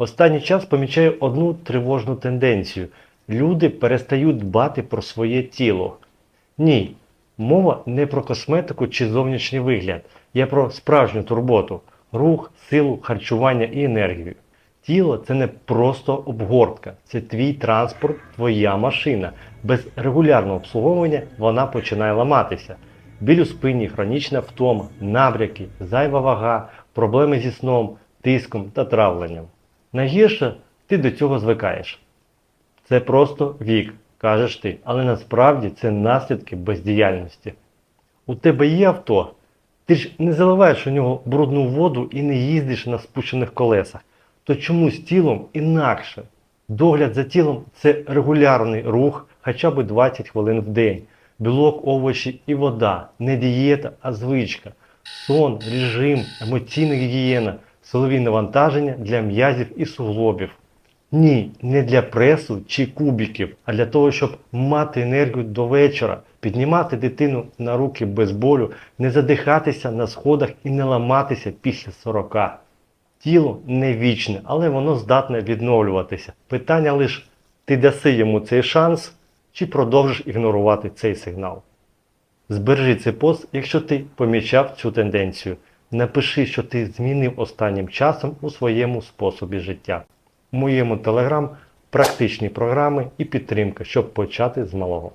Останній час помічаю одну тривожну тенденцію. Люди перестають дбати про своє тіло. Ні, мова не про косметику чи зовнішній вигляд. Я про справжню турботу, рух, силу, харчування і енергію. Тіло це не просто обгортка, це твій транспорт, твоя машина. Без регулярного обслуговування вона починає ламатися. Біль у спині, хронічна втома, набряки, зайва вага, проблеми зі сном, тиском та травленням. Найгірше ти до цього звикаєш. Це просто вік, кажеш ти, але насправді це наслідки бездіяльності. У тебе є авто, ти ж не заливаєш у нього брудну воду і не їздиш на спущених колесах. То чому з тілом інакше? Догляд за тілом це регулярний рух хоча б 20 хвилин в день. Білок, овочі і вода, не дієта, а звичка. Сон, режим, емоційна гігієна, силові навантаження для м'язів і суглобів. Ні, не для пресу чи кубиків, а для того, щоб мати енергію до вечора, піднімати дитину на руки без болю, не задихатися на сходах і не ламатися після 40. Тіло не вічне, але воно здатне відновлюватися. Питання лише, ти даси йому цей шанс чи продовжиш ігнорувати цей сигнал. Збережи цей пост, якщо ти помічав цю тенденцію. Напиши, що ти змінив останнім часом у своєму способі життя. У моєму телеграм практичні програми і підтримка, щоб почати з малого.